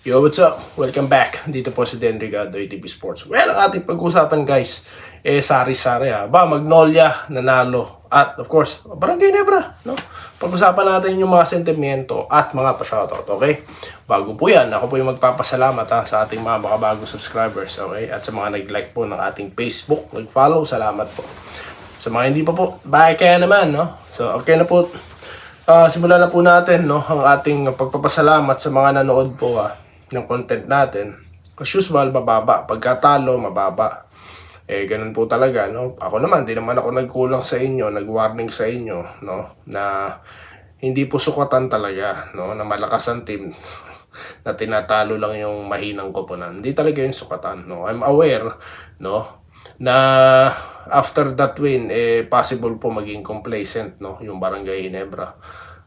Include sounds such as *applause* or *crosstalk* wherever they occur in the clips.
Yo, what's up? Welcome back. Dito po si Den Rigado, ATV Sports. Well, ang ating pag-usapan guys, eh sari-sari ha. Ba, Magnolia, nanalo. At of course, Barangay Nebra, no? Pag-usapan natin yung mga sentimiento at mga pa-shoutout, okay? Bago po yan, ako po yung magpapasalamat ha, sa ating mga makabagong subscribers, okay? At sa mga nag-like po ng ating Facebook, nag-follow, salamat po. Sa mga hindi pa po, bye kaya naman, no? So, okay na po. Ah, simulan na po natin no ang ating pagpapasalamat sa mga nanood po ah, ng content natin. As usual, mababa. Pagkatalo, mababa. Eh, ganun po talaga, no? Ako naman, di naman ako nagkulang sa inyo, nag-warning sa inyo, no? Na hindi po sukatan talaga, no? Na malakas ang team *laughs* na tinatalo lang yung mahinang koponan. Hindi talaga yung sukatan, no? I'm aware, no? Na after that win, eh, possible po maging complacent, no? Yung Barangay Ginebra.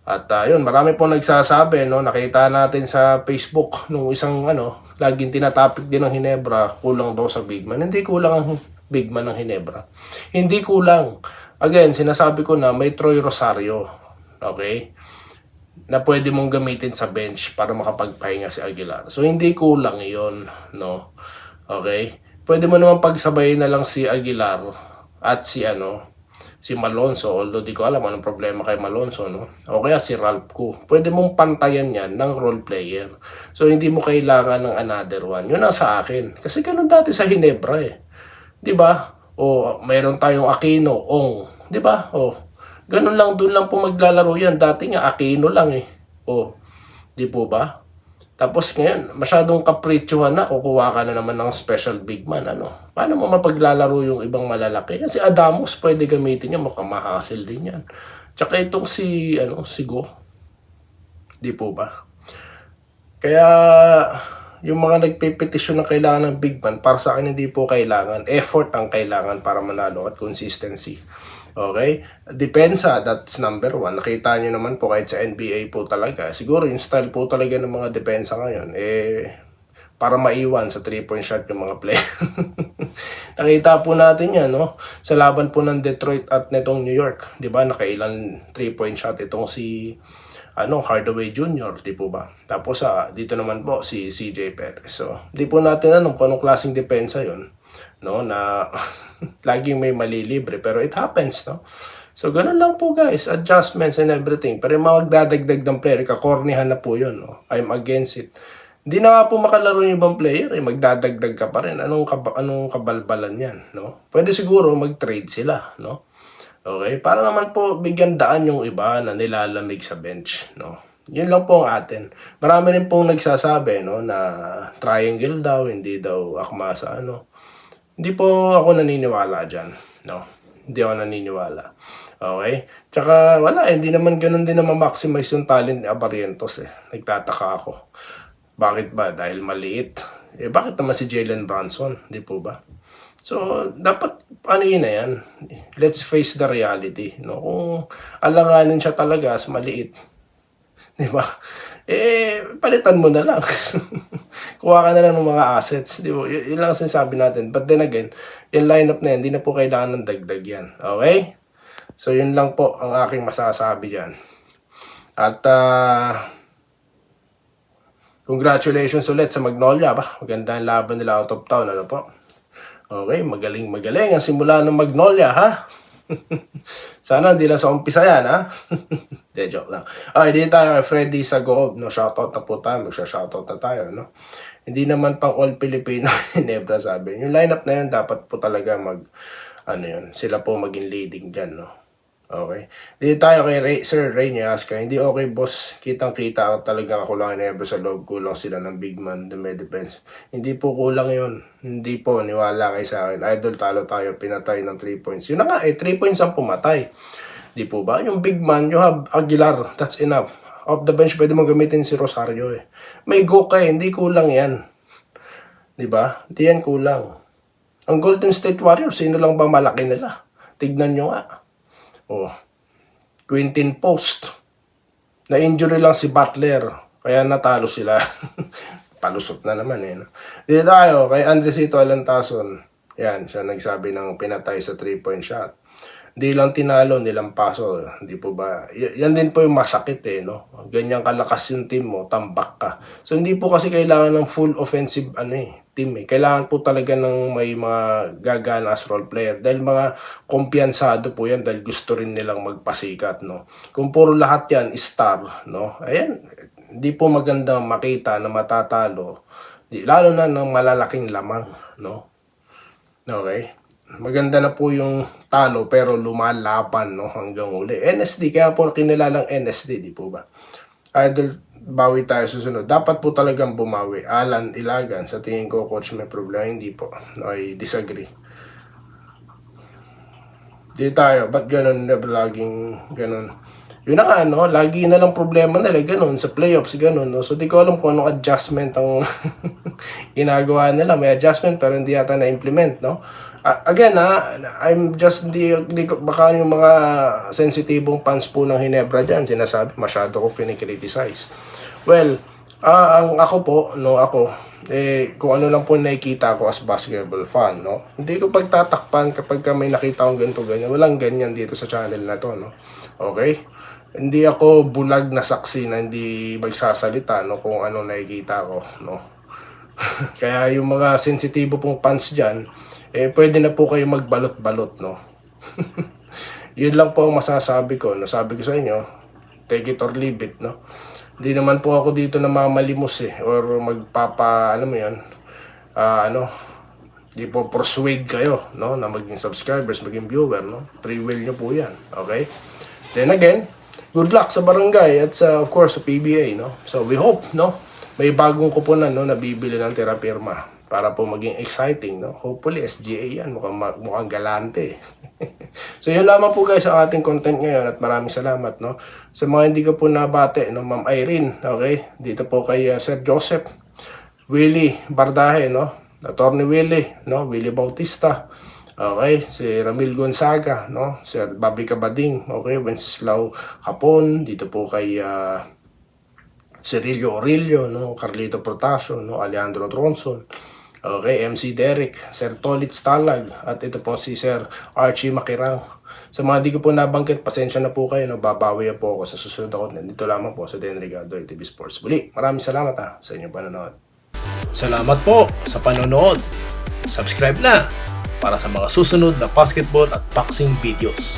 At uh, yun, marami po nagsasabi, no? Nakita natin sa Facebook nung isang ano, laging tinatopic din ng Hinebra, kulang daw sa big man. Hindi kulang ang big man ng Hinebra. Hindi kulang. Again, sinasabi ko na may Troy Rosario. Okay? Na pwede mong gamitin sa bench para makapagpahinga si Aguilar. So, hindi kulang yon no? Okay? Pwede mo naman pagsabayin na lang si Aguilar at si ano, si Malonzo, although di ko alam anong problema kay Malonzo, no? O kaya si Ralph Ko. Pwede mong pantayan yan ng role player. So, hindi mo kailangan ng another one. Yun ang sa akin. Kasi ganun dati sa Hinebra eh. Di ba? O, mayroon tayong Aquino, Ong. Di ba? O, ganun lang, doon lang po maglalaro yan. Dati nga, Aquino lang eh. O, di po ba? Tapos ngayon, masyadong kapritsyohan na, kukuha ka na naman ng special big man. Ano? Paano mo mapaglalaro yung ibang malalaki? Yan si Adamos, pwede gamitin yan, mukhang mahasil din yan. Tsaka itong si, ano, si Go. Di po ba? Kaya, yung mga nagpipetisyon na kailangan ng big man, para sa akin hindi po kailangan. Effort ang kailangan para manalo at consistency. Okay? Depensa, that's number one. Nakita nyo naman po kahit sa NBA po talaga. Siguro yung style po talaga ng mga depensa ngayon, eh, para maiwan sa 3-point shot yung mga play. *laughs* Nakita po natin yan, no? Sa laban po ng Detroit at netong New York. Di ba? Nakailan 3-point shot itong si ano, Hardaway Jr., di po ba? Tapos sa dito naman po si CJ Perez. So, di po natin alam kung anong klaseng depensa yon no, na *laughs* laging may malilibre, pero it happens, no? So, ganun lang po guys, adjustments and everything. Pero yung mga magdadagdag ng player, kakornihan na po yun, no? I'm against it. Hindi na nga po makalaro yung ibang player, eh, magdadagdag ka pa rin. Anong, kab- anong kabalbalan yan, no? Pwede siguro mag-trade sila, no? Okay, para naman po bigyan daan yung iba na nilalamig sa bench, no? Yun lang po ang atin. Marami rin pong nagsasabi, no, na triangle daw, hindi daw akma sa ano. Hindi po ako naniniwala dyan, no? Hindi ako naniniwala. Okay? Tsaka wala, eh, hindi naman ganun din na ma-maximize yung talent ni Abarientos eh. Nagtataka ako. Bakit ba? Dahil maliit. Eh, bakit naman si Jalen Brunson? Di po ba? So, dapat, ano yun na yan? Let's face the reality. No? Kung alanganin siya talaga as maliit, *laughs* di ba? Eh, palitan mo na lang. *laughs* Kuha ka na lang ng mga assets. Di ba? Y- yun lang ang sinasabi natin. But then again, yung lineup na yan, hindi na po kailangan ng dagdag yan. Okay? So, yun lang po ang aking masasabi dyan. At, ah... Congratulations ulit sa Magnolia ba? Maganda ang laban nila out of town. Ano po? Okay, magaling magaling ang simula ng Magnolia ha. *laughs* Sana hindi lang sa umpisa yan ha. *laughs* De joke lang. Okay, di tayo kay Freddy sa Goob. No, shoutout na po tayo. Magsha-shoutout na tayo. No? Hindi naman pang all Filipino *laughs* Nebra sabi. Yung lineup na yun dapat po talaga mag ano yun, sila po maging leading dyan, no? Okay. Dito tayo kay Ray, Sir Ray Niaska. Hindi okay, boss. Kitang-kita talaga ako lang never sa loob. Kulang sila ng big man, the med defense. Hindi po kulang yon Hindi po, niwala kay sa akin. Idol, talo tayo. Pinatay ng 3 points. Yun na nga, eh, 3 points ang pumatay. Di po ba? Yung big man, you have Aguilar. That's enough. Off the bench, pwede mo gamitin si Rosario eh. May go ka eh. Hindi kulang yan. Di ba? Hindi yan kulang. Ang Golden State Warriors, sino lang ba malaki nila? Tignan nyo nga. Oh. Quintin Post. Na-injury lang si Butler. Kaya natalo sila. *laughs* Palusot na naman eh. No? Dito tayo kay Andresito Alantason. Yan, siya nagsabi ng pinatay sa 3-point shot. Hindi lang tinalo, nilampaso. Hindi po ba? Yan din po yung masakit eh, no? Ganyan kalakas yung team mo, tambak ka. So, hindi po kasi kailangan ng full offensive, ano eh, team eh. Kailangan po talaga ng may mga gagana as role player. Dahil mga kumpiyansado po yan dahil gusto rin nilang magpasikat, no? Kung puro lahat yan, star, no? Ayan, hindi po maganda makita na matatalo. Lalo na ng malalaking lamang, no? Okay? Maganda na po yung talo pero lumalaban no hanggang uli. NSD kaya po kinilalang NSD di po ba? Idol bawi tayo susunod. Dapat po talagang bumawi. Alan Ilagan sa tingin ko coach may problema hindi po. I disagree. Di tayo, ba't ganun na laging ganun? Yun na nga, no? Lagi na lang problema nila, ganun, sa playoffs, ganun, no? So, di ko alam kung anong adjustment ang *laughs* ginagawa nila. May adjustment, pero hindi yata na-implement, no? A- again, ha, I'm just, di, di, baka yung mga sensitibong fans po ng Hinebra dyan, sinasabi, masyado ko kinikriticize. Well, ah, ang ako po, no, ako, eh, kung ano lang po nakikita ko as basketball fan, no? Hindi ko pagtatakpan kapag ka may nakita akong ganito, ganyan. Walang ganyan dito sa channel na to, no? Okay? Hindi ako bulag na saksi na hindi magsasalita, no? Kung ano nakikita ko, no? *laughs* Kaya yung mga sensitibo pong fans dyan, eh, pwede na po kayo magbalot-balot, no? *laughs* Yun lang po ang masasabi ko. Nasabi ko sa inyo, take it or leave it, no? Hindi naman po ako dito na mamalimos eh, or magpapa, alam mo yun, ah, ano, di po persuade kayo, no, na maging subscribers, maging viewer, no? Free will nyo po yan, okay? Then again, good luck sa barangay at sa, of course, sa PBA, no? So, we hope, no? May bagong kuponan, no, na bibili ng terapirma para po maging exciting, no? Hopefully, SGA yan. Mukhang, mukhang galante. *laughs* so, yun lamang po guys ang ating content ngayon at maraming salamat, no? Sa mga hindi ko po nabate, no? Ma'am Irene, okay? Dito po kay uh, Sir Joseph, Willie Bardahe, no? Attorney Willie, no? Willie Bautista, Okay, si Ramil Gonzaga, no? Sir Bobby Cabading, okay, Wenceslao Capon, dito po kay ah, Cirilio Aurelio, no? Carlito Protasio, no? Alejandro Tronson, okay, MC Derek, Sir Tolit Stalag, at ito po si Sir Archie Makirang. Sa mga di ko po nabanggit, pasensya na po kayo, no? Babawi po ako sa susunod ako. Nandito lamang po sa Den Rigado TV Sports. Muli, maraming salamat ha, sa inyong panonood. Salamat po sa panonood. Subscribe na para sa mga susunod na basketball at boxing videos.